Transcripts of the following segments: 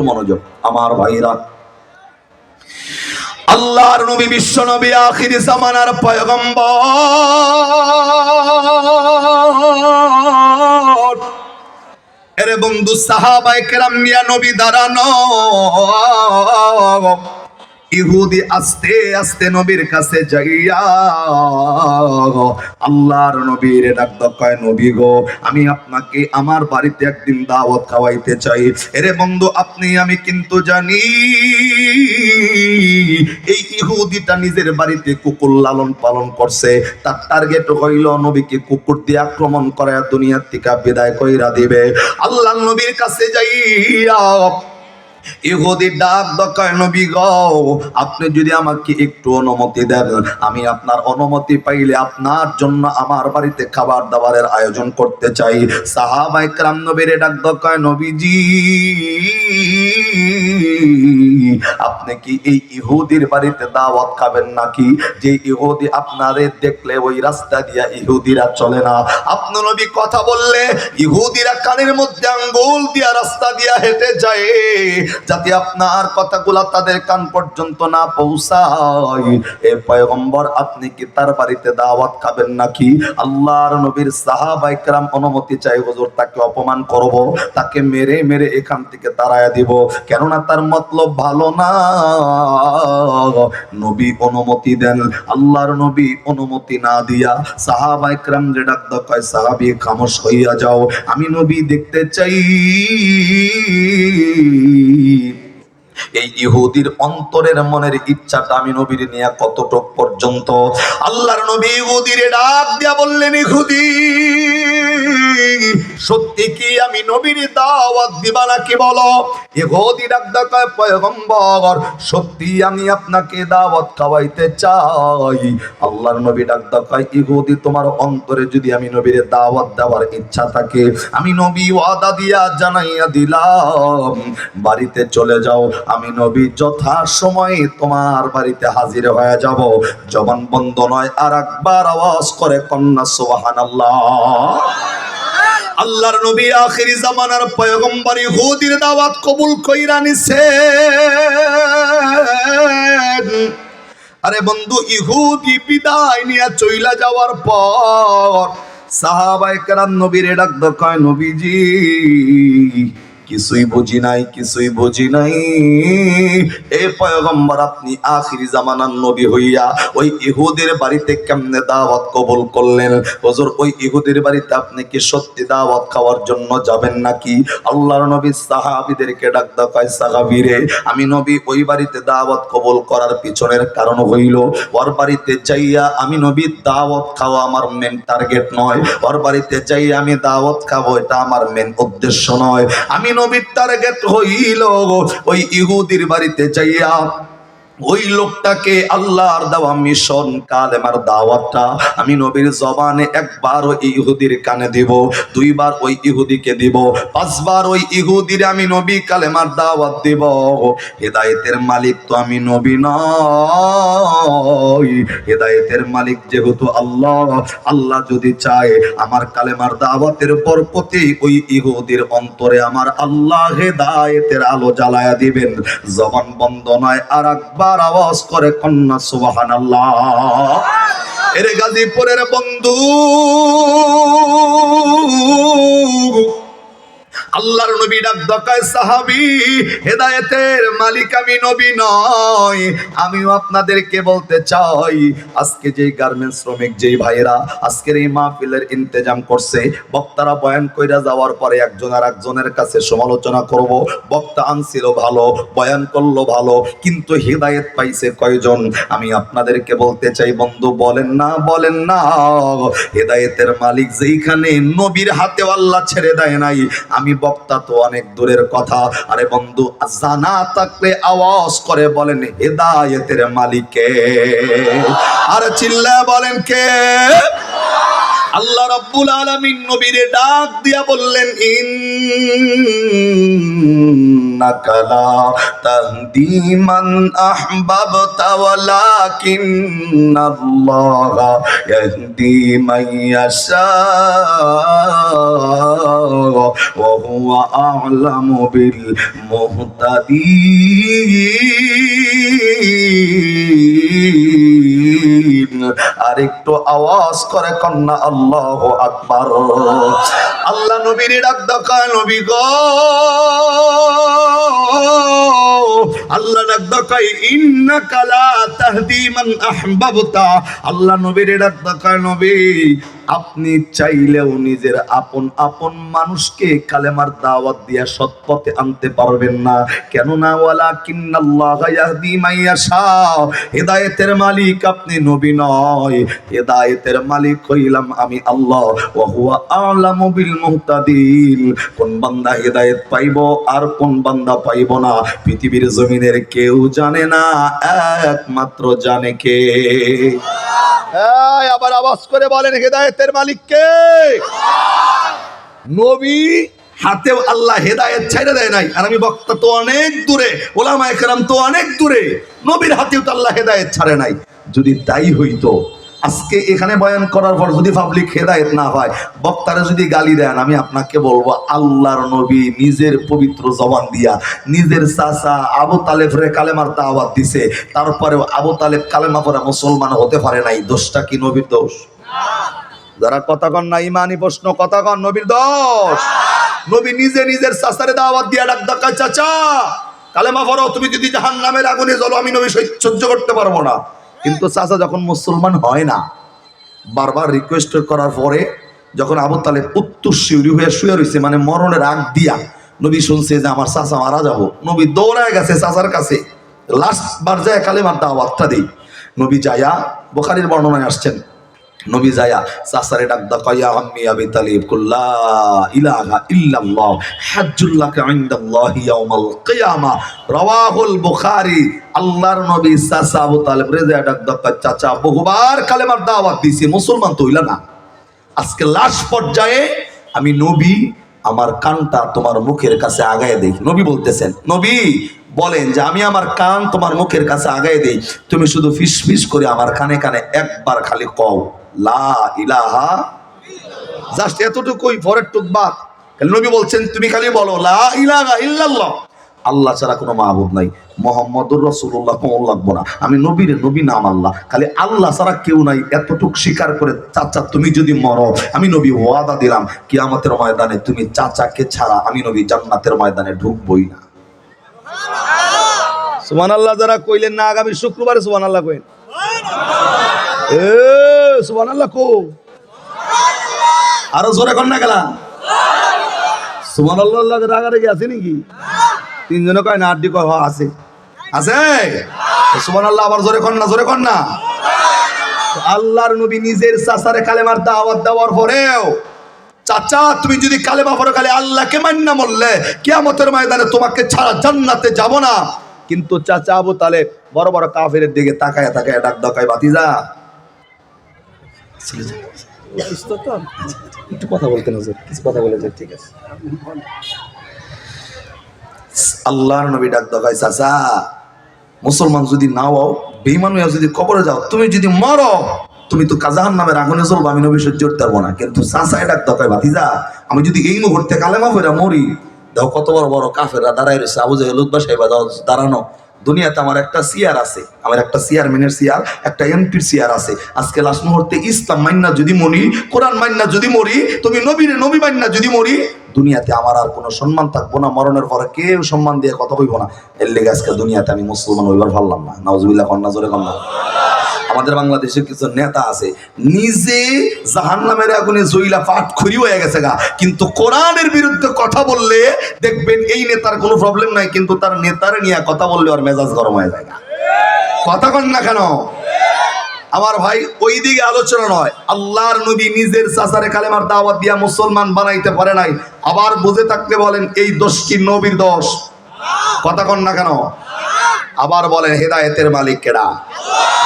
একটু মনোযোগ, আমার ভাইরা। আল্লাহর নবী বিশ্ব নবী আখির জামানার পয়গম্বর। এর বন্ধু, সাহাবায়ে কেরাম নিয়া নবী দাঁড়ানো। ইহুদি আস্তে আস্তে নবীর কাছে যাইয়া, আল্লাহর নবীর ডাক কয় নবী গো, আমি আপনাকে আমার বাড়িতে একদিন দাওয়াত খাওয়াইতে চাই। এরে বন্ধু, আপনি, আমি কিন্তু জানি এই ইহুদিটা নিজের বাড়িতে কুকুর লালন পালন করছে। তার টার্গেট হইল নবীকে কুকুর দিয়ে আক্রমণ করায় দুনিয়ার থেকে বিদায় কইরা দিবে। আল্লাহ নবীর কাছে যাইয়া ইহুদি ডাক দকায় নবী গো। আপনি যদি আমাকে একটু অনুমতি দেন, আমি আপনার অনুমতি পাইলে আপনার জন্য আমার বাড়িতে খাবার দাবারের আয়োজন করতে চাই। সাহাবাই ক্রাম নবীরে ডাক দকায় নবীজি, আপনি কি এই ইহুদির বাড়িতে দাওয়াত খাবেন নাকি? যে ইহুদি আপনারে দেখলে ওই রাস্তা দিয়া ইহুদিরা চলে না। আপনি নবী কথা বললে ইহুদিরা কানের মধ্যে আঙ্গুল দিয়া রাস্তা দিয়া হেঁটে যায়। যাতে আপনার কথাগুলা তাদের কান পর্যন্ত না পৌঁছায়। এ পয়গম্বর, আপনি কি তার বাড়িতে দাওয়াত খাবেন নাকি? আল্লাহর নবীর সাহাবাইকরাম অনুমতি চাই, হুজুর, তাকে অপমান করব, তাকে মেরে মেরে এখান থেকে তাড়ায় দিব। কেননা তার মতলব ভালো না। নবী অনুমতি দেন, আল্লাহর নবী অনুমতি না দিয়া। সাহাবাইকরাম যে ডাক কয়, সাহাবি, খামোশ হইয়া যাও। আমি নবী দেখতে চাই। এই ইহুদির অন্তরের মনের ইচ্ছাটা আমি নবীর নিয়ে কতটুক পর্যন্ত? আল্লাহর নবী ইহুদির ডাক দিয়া বললেন, ইহুদি সত্যি কি আমি নবীর দাওয়াত দিবা নাকি বলো? ইহুদি ডাক দেখায় পয়গম্বর, সত্যি আমি আপনাকে দাওয়াত খাওয়াইতে চাই। আল্লাহর নবী ডাক দেখায় ইহুদি তোমার অন্তরে যদি আমি নবীর দাওয়াত দেওয়ার ইচ্ছা থাকে, আমি নবী ওয়াদা দিয়া জানাইয়া দিলাম। বাড়িতে চলে যাও, আমি নবী যথা সময়ে তোমার বাড়িতে হাজির হয়ে যাব। জবান বন্ধ নয় আর একবার আওয়াজ করে কন্যা সুবাহান আল্লাহ আল্লাহর নবী আখিরি জামানার পয়গম্বর ইহুদির দাওয়াত কবুল কইরা নিছে আরে বন্ধু, ইহুদি বিদায় নিয়ে চইলা যাওয়ার পর সাহাবায়ে কেরাম নবীর ডাক কয় নবীজি কিছুই বুঝি নাই, কিছুই বুঝি নাই। এ পয়গম্বর, আপনি আখিরি জামানার নবী হইয়া ওই ইহুদের বাড়িতে কেমনে দাওয়াত কবুল করলেন? হুজুর, ওই ইহুদের বাড়িতে আপনি কি সত্যি দাওয়াত খাওয়ার জন্য যাবেন নাকি? আল্লাহর নবী সাহাবীদেরকে ডাক দেখায়, সাহাবীরে, আমি নবী, ওই বাড়িতে দাওয়াত কবুল করার পিছনের কারণ হইল, ওর বাড়িতে যাইয়া আমি নবী, দাওয়াত খাওয়া আমার মেন টার্গেট নয়। ওর বাড়িতে যাইয়া আমি দাওয়াত খাব, এটা আমার মেন উদ্দেশ্য নয়। আমি নবীর টার্গেট হইল ওই ইহুদির বাড়িতে যাইয়া ওই লোকটাকে আল্লাহর দেওয়া মিশন কালেমার দাওয়াতটা আমি নবীর জবানে একবার ওই ইহুদির কানে দিব, দুইবার ওই ইহুদিকে দিব, পাঁচবার ওই ইহুদির আমি নবী কালেমার দাওয়াত দিব। হেদায়েতের মালিক তো আমি নবী নয় হেদায়েতের মালিক যেহেতু আল্লাহ আল্লাহ যদি চায় আমার কালেমার দাওয়াতের পর প্রতি ওই ইহুদির অন্তরে আমার আল্লাহ হেদায়েতের আলো জ্বালায়া দিবেন। জবান বন্ধ নয় আর একবার আওয়াজ করে কন্যা সুবাহান আল্লাহ এরে গাজীপুরের বন্ধু আল্লাহর নবী ডাক দকায়, সাহাবি, হেদায়েতের মালিক আমি নবী নয়। আমিও আপনাদেরকে বলতে চাই, আজকে যেই গার্মেন্টস শ্রমিক, যেই ভাইরা আজকের এই মাহফিলের ইন্তেজাম করছে, বক্তারা বয়ান কইরা যাওয়ার পরে একজন আর একজনের কাছে সমালোচনা করব। বক্তা আনছিল ভালো, বয়ান করল ভালো, কিন্তু হেদায়েত পাইছে কয়জন? আমি আপনাদেরকে বলতে চাই, বন্ধু, বলেন না বলেন না। হেদায়েতের মালিক যেইখানে, নবীর হাতে আল্লাহ ছেড়ে দেয় নাই। আমি বক্তা তো অনেক দূরের কথা। আরে বন্ধু জানা থাকলে আওয়াজ করে বলেন, হেদায়েতের মালিকে। আর চিল্লা বলেন, কে? আল্লাহ রাব্বুল আলামিন নবীরে ডাক দিয়া বললেন, ইন্নাকা লা তাহদি মান আহবাবতা ওয়ালাকিন্নাল্লাহা ইয়াহদি মান ইয়াশা ওয়া হুয়া আ'লামু বিল মুহতাদিন। আর আওয়াজ করে কন্যা আকবার। আল্লাহ নবীর ডাক দকা নবী গো। আল্লাহ ডাক দকাই ইন্নাকা লা তাহদি মান আহবাবতা। আল্লাহ নবীর ডাক দকা নবী। আপনি চাইলেও নিজের আপন আপন মানুষকে কালেমার দাওয়াত দিয়া সৎপথে আনতে পারবেন না। কেননা ওয়ালা কিন্নাল্লাহ ইয়াহদি মাইয়াশা হেদায়েতের মালিক আপনি নবী নয় হেদায়েতের মালিক হইলাম আমি আল্লাহ ওয়া হুয়া আ'লামু বিল মুহতাদিন কোন বান্দা হেদায়েত পাইব আর কোন বান্দা পাইব না। পৃথিবীর জমিনের কেউ জানে না, একমাত্র জানে কে। এই, আবার আওয়াজ করে বলেন হেদায়েতের মালিককে। নবী হাতে আল্লাহ হেদায়েত ছেড়ে দেয় নাই। আর আমি বক্তা তো অনেক দূরে ওলামা একরাম তো অনেক দূরে। নবীর হাতেও তো আল্লাহ হেদায়েত ছাড়ে নাই। যদি তাই হইতো আজকে এখানে বয়ান করার পর যদি পাবলিক হেদায়েত না হয় বক্তারা যদি গালি দেন, আমি আপনাকে বলব, আল্লাহর নবী নিজের পবিত্র জবান দিয়া নিজের চাচা আবু তালেফরে কালেমার দাওয়াত দিছে, তারপরেও আবু তালেব কালেমা পরে মুসলমান হতে পারে নাই, দোষটা কি নবীর দোষ? যারা কথা কন না ইমানি প্রশ্ন, কথা কন, নবীর দোষ। নবী নিজে নিজের চাচারে দাওয়াত দিয়া ডাক ডাকা চাচা, কালেমা পড়ো, তুমি যদি জাহান নামের আগুনে জ্বলো, আমি নবী সহ্য করতে পারব না। কিন্তু চাচা যখন মুসলমান হয় না, বারবার রিকোয়েস্ট করার পরে যখন আবু তালেব উত্তর শিউরি হয়ে শুয়ে রয়েছে মানে মরণের আগ দিয়া, নবী শুনছে যে আমার চাচা মারা যাব। নবী দৌড়ায় গেছে চাচার কাছে। লাস্ট বার যায় কালেমার দাওয়াতটা দিই, নবী যায়া বোখারির বর্ণনায় আসছেন নবী সাসারে ডাক দা কয়া আম্মি আবি তালিব কুল্লা ইলাহা ইল্লাল্লাহ ইনদাল্লাহি ইয়াউমাল কিয়ামা। রাওয়াহুল বুখারী, আল্লাহর নবী সাসা আবু তালিব রেজা ডাক দা চাচা, বহুবার কালেমার দাওয়াত দিছি, মুসলমান তো হইলা না। আজকে লাশ পর্যায়ে আমি নবী, আমার কানটা তোমার মুখের কাছে আগায় দেই। নবী বলতেছেন, নবী, বলেন যে আমি আমার কান তোমার মুখের কাছে আগায় দেই। তুমি শুধু ফিস ফিস করে আমার কানে কানে একবার খালি কও। লা ইলাহা জাস্ট এতটুকুই, পরের টুক বাদ। নবী বলছেন, তুমি খালি বলো, লা ইলাহা ইল্লাল্লাহ। আল্লাহ ছাড়া কোনো মাহবুব নাই। মোহাম্মদুর রসুল্লাহ কোন লাগবো না। আমি নবীর নবী নাম আল্লাহ। খালি আল্লাহ ছাড়া কেউ নাই। এতটুক স্বীকার করে, চাচা, তুমি যদি মরো, আমি নবী ওয়াদা দিলাম। কিয়ামতের ময়দানে তুমি চাচাকে ছাড়া আমি নবী জান্নাতের ময়দানে ঢুকবই না। সুমান আল্লাহ যারা কইলেন না, আগামী শুক্রবারে সুমান আল্লাহ কইন। এ সুমান আল্লাহ কো। আরও জোরে কর না গেলা। সুমান আল্লাহ আল্লাহ রাগারে আছে নাকি? তিনজনে কয় না, আড্ডি কয় আছে। আছে? সুমান আল্লাহ আবার জোরে কর না, জোরে কর না। আল্লাহর নবী নিজের চাচারে কালেমার দাওয়াত দেওয়ার পরেও, চাচা, তুমি যদি কালেমা পড়ো, খালি আল্লাহকে মান্না মরলে, কিয়ামতের ময়দানে তোমাকে ছাড়া জান্নাতে যাব না। কিন্তু চাচা আবু তালে বড় বড় কাফের দিকে তাকায় তাকায় ডাক দকায় বাতিজা একটু কথা বলতে নজর কিছু কথা বলে ঠিক আছে। আল্লাহর নবী ডাক দকায় চাচা মুসলমান যদি নাও হও বেইমান হইয়া যদি কবরে যাও তুমি যদি মরো তুমি তো কাজাহান নামের আগুনে চলবো আমি নবী সহ্য করতে পারব না। কিন্তু চাচায় ডাক দকায় ভাতিজা আমি যদি এই মুহূর্তে কালেমা ফেরা মরি দেখো কত বড় বড় কাফেররা দাঁড়ায় রয়েছে আবু জাহেল সাহেবা দাঁড়ানো দুনিয়াতে আমার একটা সিয়ার আছে, আমার একটা চেয়ারম্যানের সিয়ার, একটা এমপির সিয়ার আছে। আজকে লাস্ট মুহূর্তে ইসলাম মান্না যদি মরি, কোরআন মান্না যদি মরি, তুমি নবীর, নবী মান্না যদি মরি, দুনিয়াতে আমার আর কোনো সম্মান থাকব না, মরণের পরে কেউ সম্মান দিয়ে কথা কইব না। এর লেগে আজকে দুনিয়াতে আমি মুসলমান হইবার ভাল্লাম না। নজবিল্লা কন্যা, জোরে কন্যা। আমাদের বাংলাদেশের কিছু নেতা আছে, নিজে জাহান নামের আগুনে জইলা পাঠ খড়ি হয়ে গেছে গা। কিন্তু কোরআনের বিরুদ্ধে কথা বললে দেখবেন এই নেতার কোনো প্রবলেম নাই, কিন্তু তার নেতার নিয়ে কথা বললে ওর মেজাজ গরম হয়ে যায়। কথা কন না কেন? আমার ভাই, ওই দিকে আলোচনা নয়। আল্লাহর নবী নিজের চাচারে কালেমার দাওয়াত দিয়া মুসলমান বানাইতে পারে নাই। আবার বুঝে থাকতে বলেন, এই দোষ কি নবীর দোষ? কথা কন না কেন? আবার বলেন হেদায়েতের মালিক কেরা?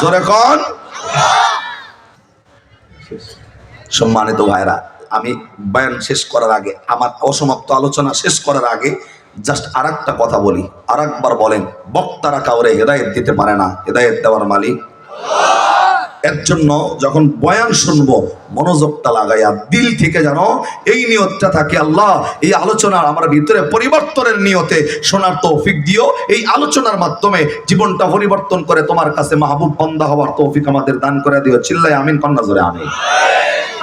জোরে কন। সম্মানিত ভাইরা আমি বয়ান শেষ করার আগে, আমার অসমাপ্ত আলোচনা শেষ করার আগে জাস্ট আর কথা বলি। আর একবার বলেন, বক্তারা কাউরে হেদায়েত দিতে পারে না, হেদায়েত দেওয়ার মালিক। এর জন্য যখন বয়ান শুনব, মনোযোগটা লাগাইয়া দিল থেকে যেন এই নিয়তটা থাকে, আল্লাহ, এই আলোচনার আমার ভিতরে পরিবর্তনের নিয়তে শোনার তৌফিক দিও। এই আলোচনার মাধ্যমে জীবনটা পরিবর্তন করে তোমার কাছে মাহবুব বন্দা হওয়ার তৌফিক আমাদের দান করে দিও। চিল্লাই আমিন, কন্যা জোরে আমিন।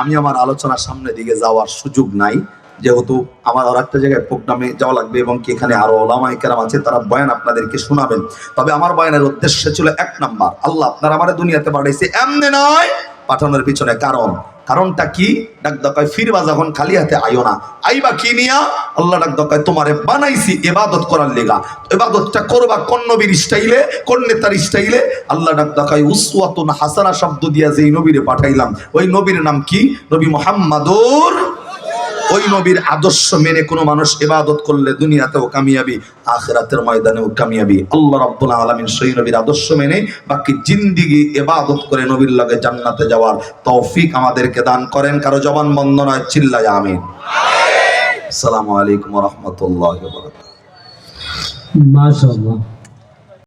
আমি আমার আলোচনার সামনের দিকে যাওয়ার সুযোগ নাই। যেহেতু আমার আর একটা জায়গায় প্রোগ্রামে যাওয়া লাগবে এবং কি এখানে আরও ওলামাই কেরাম আছে, তারা বয়ান আপনাদেরকে শোনাবেন। তবে আমার বয়ানের উদ্দেশ্য ছিল এক নাম্বার, আল্লাহ আপনার আমার দুনিয়াতে পাঠাইছে এমনি নয়, পাঠানোর পিছনে কারণ। কারণটা কি? ডাক দকায় ফিরবা যখন খালি হাতে আইও না। আইবা কি নিয়া? আল্লাহ ডাক দকায় তোমারে বানাইছি এবাদত করার লেগা। এবাদতটা করবা কোন নবীর স্টাইলে, কোন স্টাইলে? আল্লাহ ডাক দকায় উসওয়াতুন হাসানা শব্দ দিয়া যেই নবীরে পাঠাইলাম। ওই নবীর নাম কি? নবী মোহাম্মদুর ওই নবীর আদর্শ মেনে কোনো মানুষ ইবাদত করলে দুনিয়াতেও কামিয়াবি, আখিরাতের ময়দানেও কামিয়াবি। আল্লাহ রাব্বুল আলামিন সেই নবীর আদর্শ মেনে বাকি জিন্দিগি ইবাদত করে নবীর লগে জান্নাতে যাওয়ার তৌফিক আমাদেরকে দান করেন। কারও জবান বন্ধ নয়, চিল্লায় আমিন। আসসালামু আলাইকুম রাহমাতুল্লাহি মাশাআল্লাহ।